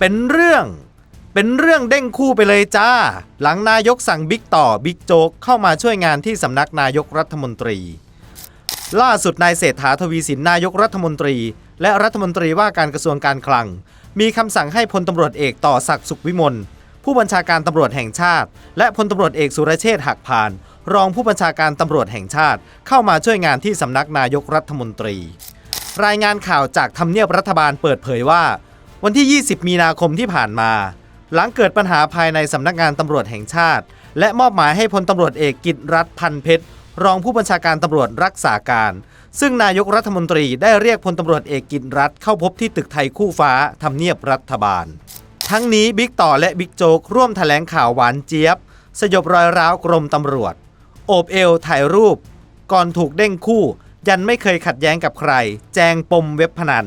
เป็นเรื่อง เป็นเรื่องเด้งคู่ไปเลยจ้า หลังนายกสั่งบิ๊กต่อบิ๊กโจ๊กเข้ามาช่วยงานที่สำนักนายกรัฐมนตรี ล่าสุดนายเศรษฐาทวีสินนายกรัฐมนตรี และรัฐมนตรีว่าการกระทรวงการคลัง มีคำสั่งให้พลตำรวจเอกต่อศักดิ์สุขวิมลผู้บัญชาการตำรวจแห่งชาติ และพลตำรวจเอกสุรเชษฐ์หักพาน รองผู้บัญชาการตำรวจแห่งชาติ เข้ามาช่วยงานที่สำนักนายกรัฐมนตรี รายงานข่าวจากทำเนียบรัฐบาลเปิดเผยว่า วันที่ 20 มีนาคมที่ผ่านมา หลังเกิดปัญหาภายในสำนักงานตำรวจแห่งชาติ และมอบหมายให้พลตำรวจเอกกิตรัฐพันเพชร รองผู้บัญชาการตำรวจรักษาการ ซึ่งนายกรัฐมนตรีได้เรียกพลตำรวจเอกกิตรัฐเข้าพบที่ตึกไทยคู่ฟ้าทำเนียบรัฐบาล ทั้งนี้บิ๊กต่อและบิ๊กโจ๊กร่วมแถลงข่าวหวานเจี๊ยบ สยบรอยร้าวกรมตำรวจ โอบเอวถ่ายรูป ก่อนถูกเด้งคู่ ยันไม่เคยขัดแย้งกับใคร แจงปมเว็บพนัน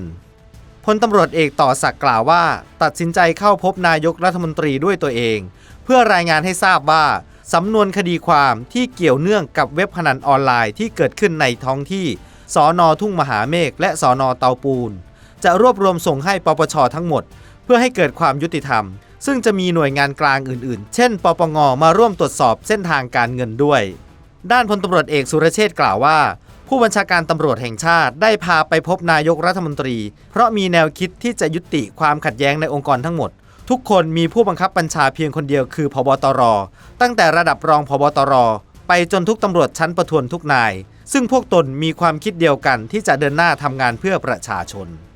พลตำรวจเอกต่อศักดิ์กล่าวว่า ตัดสินใจเข้าพบนายกรัฐมนตรีด้วยตัวเอง เพื่อรายงานให้ทราบว่าสำนวนคดีความที่เกี่ยวเนื่องกับเว็บพนันออนไลน์ที่เกิดขึ้นในท้องที่สอนอทุ่งมหาเมฆและสอนอเตาปูน จะรวบรวมส่งให้ปปชทั้งหมด เพื่อให้เกิดความยุติธรรม ซึ่งจะมีหน่วยงานกลางอื่นๆ เช่น ปปงมาร่วมตรวจสอบเส้นทางการเงินด้วย ด้านพลตำรวจเอกสุรเชษฐ์กล่าวว่า ผู้บัญชาการตำรวจแห่งชาติได้พาไปพบนายกรัฐมนตรี เพราะมีแนวคิดที่จะยุติความขัดแย้งในองค์กรทั้งหมด ทุกคนมีผู้บังคับบัญชาเพียงคนเดียวคือพบตร ตั้งแต่ระดับรองพบตร ไปจนทุกตำรวจชั้นประทวนทุกนาย ซึ่งพวกตนมีความคิดเดียวกันที่จะเดินหน้าทำงานเพื่อประชาชน